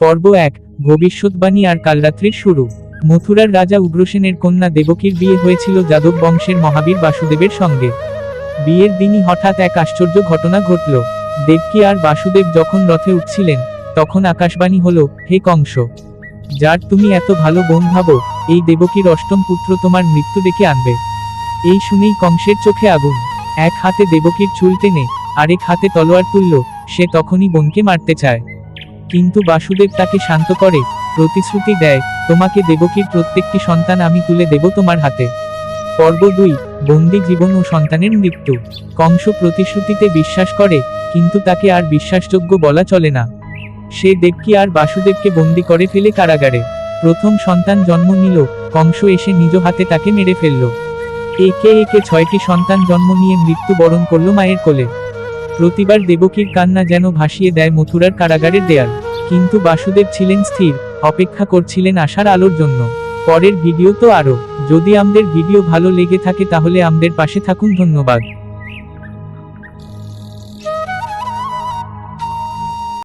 পর্ব এক, ভবিষ্যৎবাণী আর কালরাত্রির শুরু। মথুরার রাজা উগ্রসেনের কন্যা দেবকীর বিয়ে হয়েছিল যাদব বংশের মহাবীর বাসুদেবের সঙ্গে। বিয়ের দিনই হঠাৎ এক আশ্চর্য ঘটনা ঘটল। দেবকী আর বাসুদেব যখন রথে উঠছিলেন, তখন আকাশবাণী হল, হে কংস! যার তুমি এত ভালো বোন ভাবো, এই দেবকীর অষ্টম পুত্র তোমার মৃত্যু ডেকে আনবে এই শুনেই কংসের চোখে আগুন। এক হাতে দেবকীর চুল টেনে, আরেক হাতে তলোয়ার তুলল, সে তখনই বোনকে মারতে চায়। কিন্তু বাসুদেব তাকে শান্ত করে, প্রতিশ্রুতি দেয়, তোমাকে দেবকীর প্রত্যেকটি সন্তান আমি তুলে দেব তোমার হাতে। পর্ব দুই, বন্দি জীবন ও সন্তানের মৃত্যু। কংস প্রতিশ্রুতিতে বিশ্বাস করে, কিন্তু তাকে আর বিশ্বাসযোগ্য বলা চলে না। সে দেবকী আর বাসুদেবকে বন্দি করে ফেলে কারাগারে। প্রথম সন্তান জন্ম নিল, কংস এসে নিজ হাতে তাকে মেরে ফেলল। একে একে ছয়টি সন্তান জন্ম নিয়ে মৃত্যুবরণ করল মায়ের কোলে। প্রতিবার দেবকীর কান্না যেন ভাসিয়ে দেয় মথুরার কারাগারের দেয়াল। কিন্তু বাসুদেব ছিলেন স্থির, অপেক্ষা করছিলেন আশার আলোর জন্য। পরের ভিডিও তো আরও। যদি আমাদের ভিডিও ভালো লেগে থাকে তাহলে আমাদের পাশে থাকুন, ধন্যবাদ।